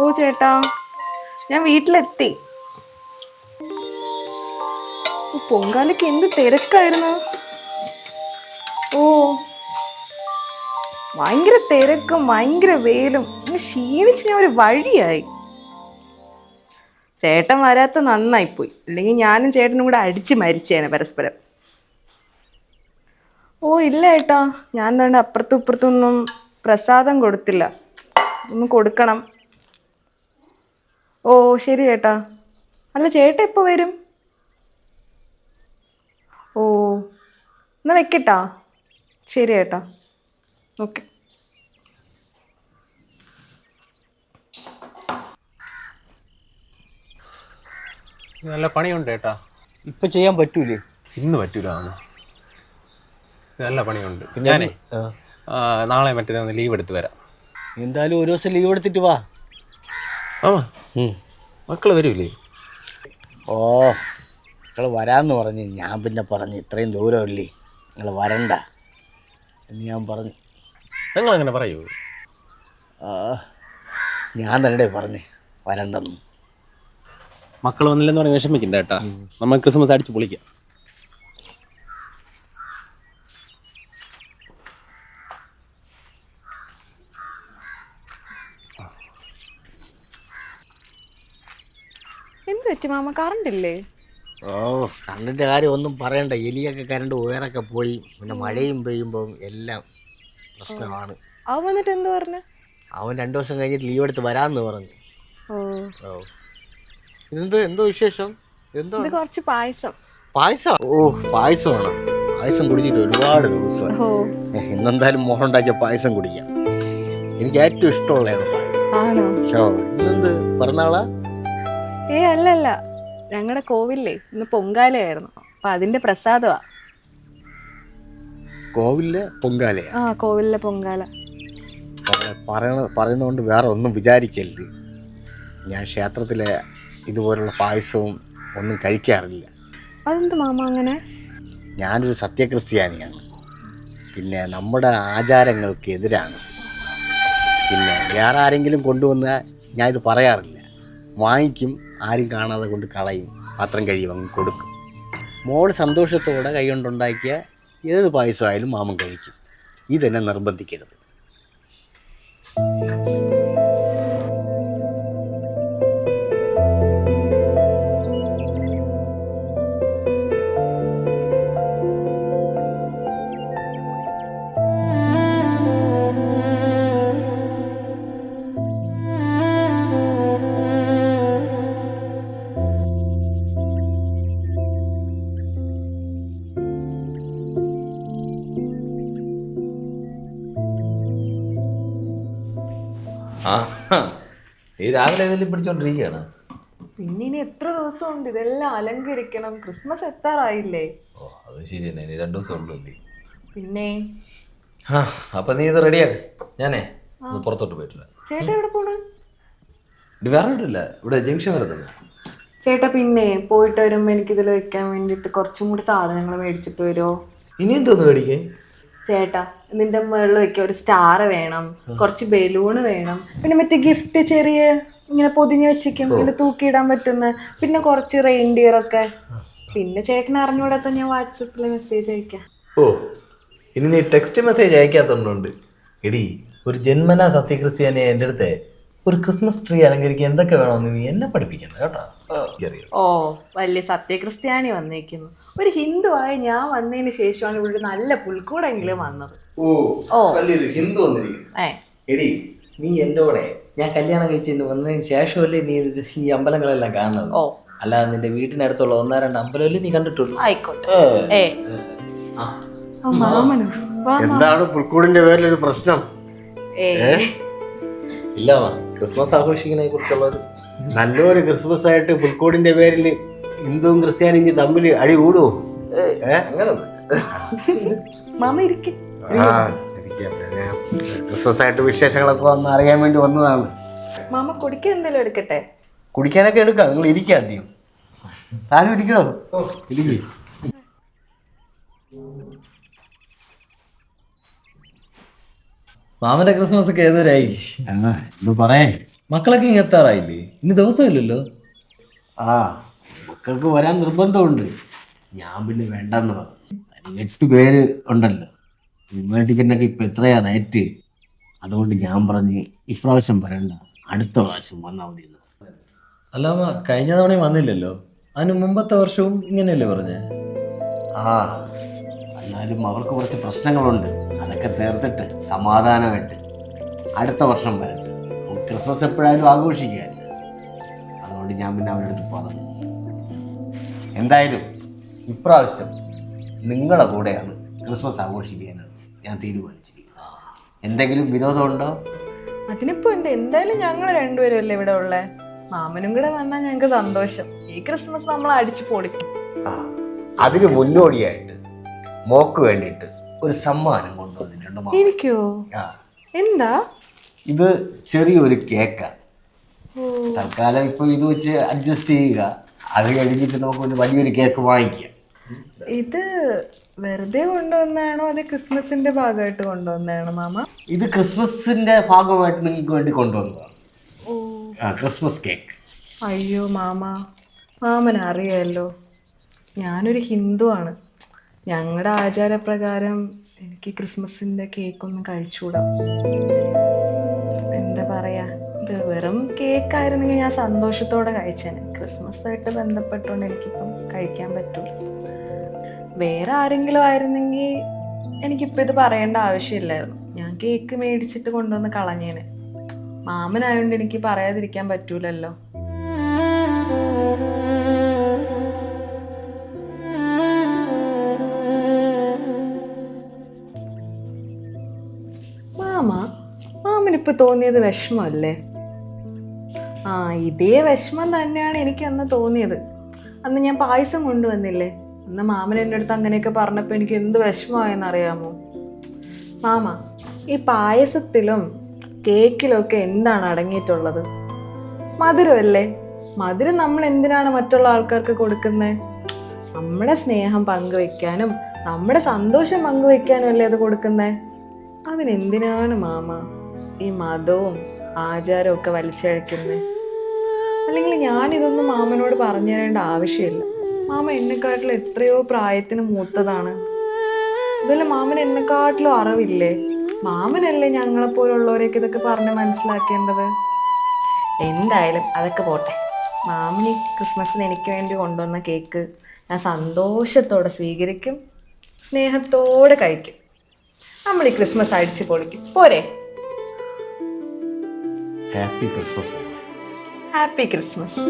ഓ ചേട്ടാ. ഞാൻ വീട്ടിലെത്തി. പൊങ്കാലയ്ക്ക് എന്ത് തിരക്കായിരുന്നു. ഓ ഭയങ്കര തിരക്കും ഭയങ്കര അങ്ങ് ക്ഷീണിച്ച് ഞാൻ ഒരു വഴിയായി. ചേട്ടൻ വരാത്ത നന്നായിപ്പോയി. അല്ലെങ്കിൽ ഞാനും ചേട്ടനും കൂടെ അടിച്ച് മരിച്ചേനെ പരസ്പരം. ഓ ഇല്ല ഏട്ടാ. ഞാൻ തന്നെ അപ്പുറത്തും ഇപ്പുറത്തൊന്നും പ്രസാദം കൊടുത്തില്ല. ഒന്ന് കൊടുക്കണം. ഓ ശരി ചേട്ടാ അല്ല ചേട്ട എപ്പോൾ വരും? ഓ എന്നാ വെക്കട്ടാ. ശരി ചേട്ടാ ഓക്കെ. നല്ല പണിയുണ്ട് ഏട്ടാ. ഇപ്പൊ ചെയ്യാൻ പറ്റൂലേ? ഇന്ന് പറ്റൂല ആണോ? നല്ല പണിയുണ്ട്. ഞാനേ ആ, നാളെ മറ്റേ ലീവ് എടുത്ത് വരാം. എന്തായാലും ഒരു ദിവസം ലീവ് എടുത്തിട്ട് വാ. ആ മക്കൾ വരൂലേ? ഓ നിങ്ങൾ വരാന്ന് പറഞ്ഞ്. ഞാൻ പിന്നെ പറഞ്ഞു ഇത്രയും ദൂരമില്ലേ നിങ്ങൾ വരണ്ട. എന്ന് ഞാൻ പറഞ്ഞു. നിങ്ങൾ അങ്ങനെ പറയൂ ഞാൻ തന്നെ പറഞ്ഞ്. വരണ്ടെന്ന്. മക്കൾ വന്നില്ലെന്ന് പറഞ്ഞ് വിഷമിക്കണ്ട കേട്ടാ. നമുക്ക് ക്രിസ്മസ് അടിച്ച് പൊളിക്കാം. എന്ത് പറ്റി മാമ? കറണ്ട് ഇല്ലേ? ഓ കറണ്ടിന്റെ കാര്യം ഒന്നും പറയണ്ട. എലിയൊക്കെ കരണ്ട് ഉയരൊക്കെ പോയി. പിന്നെ മഴയും പെയ്യുമ്പോൾ എല്ലാം പ്രശ്നമാണ്. അവൻ വന്നിട്ട് എന്ത് പറഞ്ഞു? അവൻ രണ്ടു ദിവസം കഴിഞ്ഞിട്ട് ലീവ് എടുത്ത് വരാന്ന് പറഞ്ഞു. ഓ. ഓ. ഇതെന്തോ എന്തോ വിശേഷം? എന്തോ? ഇത് കുറച്ച് പായസം. പായസം? ഓ പായസമാണ്. പായസം കുടിച്ചിട്ട് ഒരുപാട് ദിവസമായി. ഓ. ഇന്നെന്തായാലും മോഹൻ ഉണ്ടാക്കിയ പായസം കുടിക്കാം. എനിക്ക് ഏറ്റവും ഇഷ്ടമുള്ളതാണ് പായസം. ആണോ? ഓ ഇന്നെന്ത് പിറന്നാളാ? ഏ അല്ലല്ല. അല്ല ഞങ്ങളുടെ കോവിലേ ഇന്ന് പൊങ്കാലയായിരുന്നു. അപ്പൊ അതിന്റെ പ്രസാദമാ കോവിലിലെ പൊങ്കാലയാ? ആ കോവിലിലെ പൊങ്കാല. പറയണ പറയുന്നതുകൊണ്ട് വേറെ ഒന്നും വിചാരിക്കരുത്. ഞാൻ ക്ഷേത്രത്തിലെ ഇതുപോലുള്ള പായസവും ഒന്നും കഴിക്കാറില്ല. അതെന്ത് മാമ അങ്ങനെ? ഞാനൊരു സത്യക്രിസ്ത്യാനിയാണ്. പിന്നെ നമ്മുടെ ആചാരങ്ങൾക്ക് എതിരാണ്. പിന്നെ വേറെ ആരെങ്കിലും കൊണ്ടുവന്നാൽ ഞാൻ ഇത് പറയാറില്ല. വാങ്ങിക്കും. ആരും കാണാതെ കൊണ്ട് കളയും. പാത്രം കഴിയും അങ്ങ് കൊടുക്കും. മോൾ സന്തോഷത്തോടെ കൈകൊണ്ടുണ്ടാക്കിയ ഏത് പായസമായാലും മാമൻ കഴിക്കും. ഇതെന്നെ നിർബന്ധിക്കരുത്. ആ ഈ രാവിലെ ഏതെങ്കിലും പിടിച്ചോണ്ടിരിക്കുകയാണ് പിന്നെ ഇനി എത്ര ദിവസം ഉണ്ട് ഇതെല്ലാം അലങ്കരിക്കണം. ക്രിസ്മസ് എത്താറായില്ലേ? ഓ അത് ശരി തന്നെ ഇനി രണ്ടു ദിവസം ഉള്ളൂ അല്ലേ? പിന്നെ? ആ അപ്പം നീ ഇത് റെഡിയാക്ക് ഞാനേ ഒന്ന് പുറത്തോട്ട് പോയിട്ടില്ല. ചേട്ടാ എവിടെ പോണു? ഇത് വേറെ ഇല്ല. ഇവിടെ ജംഗ്ഷൻ വരെ തന്നെ. ചേട്ടാ പിന്നെ പോയിട്ട് വരുമ്പോ എനിക്കിതിൽ വെക്കാൻ വേണ്ടിട്ട് കുറച്ചും കൂടി സാധനങ്ങൾ മേടിച്ചിട്ട് വരുമോ ഇനി എന്തോന്ന് മേടിക്കേ? ചേട്ടാ നിന്റെ മുകളിൽ വെക്കാൻ ഒരു സ്റ്റാർ വേണം കുറച്ച് ബലൂണ് വേണം. പിന്നെ മറ്റേ ഗിഫ്റ്റ് ചെറിയ ഇങ്ങനെ പൊതിഞ്ഞ് വെച്ചിരിക്കും ഇങ്ങനെ തൂക്കിയിടാൻ പറ്റുന്ന പിന്നെ കുറച്ച് റെയിൻഡിയർ ഒക്കെ. പിന്നെ ചേട്ടൻ അറിഞ്ഞുകൂടാത്ത ഞാൻ വാട്സപ്പിൽ മെസ്സേജ് അയക്കാം. ഓ ഇനി നീ ടെക്സ്റ്റ് മെസ്സേജ് അയക്കാത്തോണ്ടുണ്ട് എടി ഒരു ജന്മനാ സത്യക്രിസ്ത്യാനി എന്റെ അടുത്ത് ഒരു ക്രിസ്മസ് ട്രീ അലങ്കരിക്കാൻ എന്തൊക്കെ വേണമെന്ന് നീ എന്നെ പഠിപ്പിക്കുന്നത് കേട്ടോ. എനിക്കറിയാം. ഓ വലിയ സത്യക്രിസ്ത്യാനി വന്നേക്കുന്നു. ഒരു ഹിന്ദു ഹിന്ദുവായ ഞാൻ വന്നതിന് ശേഷമാണ് ഇവിടെ ഒരു നല്ല പുൽക്കൂടെങ്കിലും വന്നത്. ഓ ഓ. വലിയൊരു ഹിന്ദു വന്നിരിക്കുന്നു. ഏ. എടി നീ എന്റെ കൂടെ ഞാൻ കല്യാണം കഴിച്ച് വന്നതിന് ശേഷമല്ലേ നീ ഇത് ഈ അമ്പലങ്ങളെല്ലാം കാണുന്നത്? ഓ. അല്ലാതെ നിന്റെ വീട്ടിനടുത്തുള്ള ഒന്നോ രണ്ട് അമ്പലമല്ലേ നീ കണ്ടിട്ടുള്ളൂ? ആയിക്കോട്ടെ. ഏ. ആ. ആ, മാമനോ വാ, മാ. എന്താണ് പുൽക്കൂടിന്റെ പേരിലൊരു പ്രശ്നം? ഏ? ഇല്ല ക്രിസ്മസ് ആഘോഷിക്കുന്നതിനെ കുറിച്ചുള്ള ഒരു നല്ലൊരു ക്രിസ്മസ് ആയിട്ട് പുൽക്കോടിന്റെ പേരിൽ ഹിന്ദുവും ക്രിസ്ത്യാനിയും തമ്മിൽ അടി കൂടുവോ? മാമ ഇരിക്കും. ക്രിസ്മസ് ആയിട്ട് വിശേഷങ്ങളൊക്കെ ഒന്ന് അറിയാൻ വേണ്ടി വന്നതാണ്. മാമ കുടിക്കാൻ എന്തെങ്കിലും എടുക്കട്ടെ? കുടിക്കാനൊക്കെ എടുക്കാം നിങ്ങൾ ഇരിക്കാം ആദ്യം. താനും ഇരിക്കണോ? ഇരിക്കേ. മാമന്റെ ക്രിസ്മസ് ഒക്കെ ഏതൊരായി പറയേ. മക്കളൊക്കെ ഇങ്ങനെ എത്താറായില്ലേ? ഇനി ദിവസമില്ലല്ലോ. ആ മക്കൾക്ക് വരാൻ നിർബന്ധമുണ്ട്. ഞാൻ പിന്നെ വേണ്ടെന്ന് പറഞ്ഞു. എട്ട് പേര് ഉണ്ടല്ലോ. വിമാന ടിക്കറ്റിനൊക്കെ ഇപ്പം എത്രയാ റേറ്റ് അതുകൊണ്ട് ഞാൻ പറഞ്ഞ് ഇപ്രാവശ്യം വരണ്ട. അടുത്ത പ്രാവശ്യം വന്നാൽ മതി അല്ല കഴിഞ്ഞ തവണയും വന്നില്ലല്ലോ. അതിന് മുമ്പത്തെ വർഷവും ഇങ്ങനെയല്ലേ പറഞ്ഞേ? ആ എന്നാലും അവർക്ക് കുറച്ച് പ്രശ്നങ്ങളുണ്ട്. അതൊക്കെ തീർത്തിട്ട് സമാധാനമായിട്ട് അടുത്ത വർഷം വരട്ടെ. ക്രിസ്മസ് എപ്പോഴായാലും ആഘോഷിക്കാമല്ലോ അതുകൊണ്ട് ഞാൻ പിന്നെ അവരുടെ അടുത്ത് പറഞ്ഞു. എന്തായാലും ഇപ്രാവശ്യം നിങ്ങളെ കൂടെയാണ് ക്രിസ്മസ് ആഘോഷിക്കാനാണ് ഞാൻ തീരുമാനിച്ചിരിക്കുന്നത് എന്തെങ്കിലും വിരോധമുണ്ടോ? അതിനിപ്പോ എന്താ? എന്തായാലും ഞങ്ങൾ രണ്ടുപേരും അല്ലേ ഇവിടെ ഉള്ളേ? മാമനും കൂടെ വന്നാൽ ഞങ്ങൾക്ക് സന്തോഷം. ഈ ക്രിസ്മസ് നമ്മൾ അടിച്ചു പൊളിക്കും. അതിന് മുന്നോടിയായിട്ട് മോക്ക് വേണ്ടിയിട്ട് ഒരു സമ്മാനം കൊണ്ടുവന്നിട്ടുണ്ട്. മാമ. എനിക്കോ? ആ. എന്താ? ഇത് ചെറിയൊരു കേക്കാണ് തൽക്കാലം ഇപ്പൊ ഇത് വെച്ച് അഡ്ജസ്റ്റ് ചെയ്യുക. അത് കഴിഞ്ഞിട്ട് നമുക്ക് ഒരു വലിയൊരു കേക്ക് വാങ്ങിക്കാം. ഇത് വെറുതെ കൊണ്ടുവന്നാണോ അത് ക്രിസ്മസിന്റെ ഭാഗമായിട്ട് കൊണ്ടുവന്നാണോ മാമ? ഇത് ക്രിസ്മസിന്റെ ഭാഗമായിട്ട് നിങ്ങൾക്ക് വേണ്ടി കൊണ്ടുവന്നതാണ്. ഓ. ആ ക്രിസ്മസ് കേക്ക്. അയ്യോ മാമ. മാമൻ അറിയാലോ ഞാനൊരു ഹിന്ദുവാണ്. ഞങ്ങളുടെ ആചാരപ്രകാരം എനിക്ക് ക്രിസ്മസിന്റെ കേക്കൊന്നും കഴിച്ചുകൂടാ എന്താ പറയാ? ഇത് വെറും കേക്കായിരുന്നെങ്കിൽ ഞാൻ സന്തോഷത്തോടെ കഴിച്ചേനെ. ക്രിസ്മസ് ആയിട്ട് ബന്ധപ്പെട്ടുകൊണ്ട് എനിക്കിപ്പം കഴിക്കാൻ പറ്റൂല. വേറെ ആരെങ്കിലും ആയിരുന്നെങ്കിൽ എനിക്കിപ്പോൾ ഇത് പറയേണ്ട ആവശ്യമില്ലായിരുന്നു. ഞാൻ കേക്ക് മേടിച്ചിട്ട് കൊണ്ടുവന്ന് കളഞ്ഞേനെ. മാമനായതുകൊണ്ട് എനിക്ക് പറയാതിരിക്കാൻ പറ്റൂലല്ലോ. മാമനിപ്പോ തോന്നിയത് വിഷമല്ലേ? ആ ഇതേ വിഷമം തന്നെയാണ് എനിക്ക് അന്ന് തോന്നിയത്. അന്ന് ഞാൻ പായസം കൊണ്ടുവന്നില്ലേ? അന്ന് മാമൻ എന്റെ അടുത്ത് അങ്ങനെയൊക്കെ പറഞ്ഞപ്പോൾ എനിക്ക് എന്ത് വിഷമമായെന്ന് അറിയാമോ മാമ ഈ പായസത്തിലും കേക്കിലും ഒക്കെ എന്താണ് അടങ്ങിയിട്ടുള്ളത്? മധുരമല്ലേ? മധുരം നമ്മൾ എന്തിനാണ് മറ്റുള്ള ആൾക്കാർക്ക് കൊടുക്കുന്നത് നമ്മുടെ സ്നേഹം പങ്കുവെക്കാനും നമ്മുടെ സന്തോഷം പങ്കുവെക്കാനും അല്ലേ അത് കൊടുക്കുന്നത് അതിനെന്തിനാണ് മാമ? ഈ മതവും ആചാരവും ഒക്കെ വലിച്ചഴക്കുന്നത് അല്ലെങ്കിൽ ഞാനിതൊന്നും മാമനോട് പറഞ്ഞു തരേണ്ട ആവശ്യമില്ല. മാമ എന്നെക്കാട്ടിലും എത്രയോ പ്രായത്തിന് മൂത്തതാണ്. അതല്ല മാമൻ എന്നെക്കാട്ടിലും അറിവില്ലേ? മാമനല്ലേ ഞങ്ങളെപ്പോലുള്ളവരെയൊക്കെ ഇതൊക്കെ പറഞ്ഞ് മനസ്സിലാക്കേണ്ടത്? എന്തായാലും അതൊക്കെ പോട്ടെ. മാമിനി ക്രിസ്മസിന് എനിക്ക് വേണ്ടി കൊണ്ടുവന്ന കേക്ക് ഞാൻ സന്തോഷത്തോടെ സ്വീകരിക്കും സ്നേഹത്തോടെ കഴിക്കും. നമ്മൾ ഈ ക്രിസ്മസ് അടിച്ച് പൊളിക്കും. പോരെ? Happy Christmas happy Christmas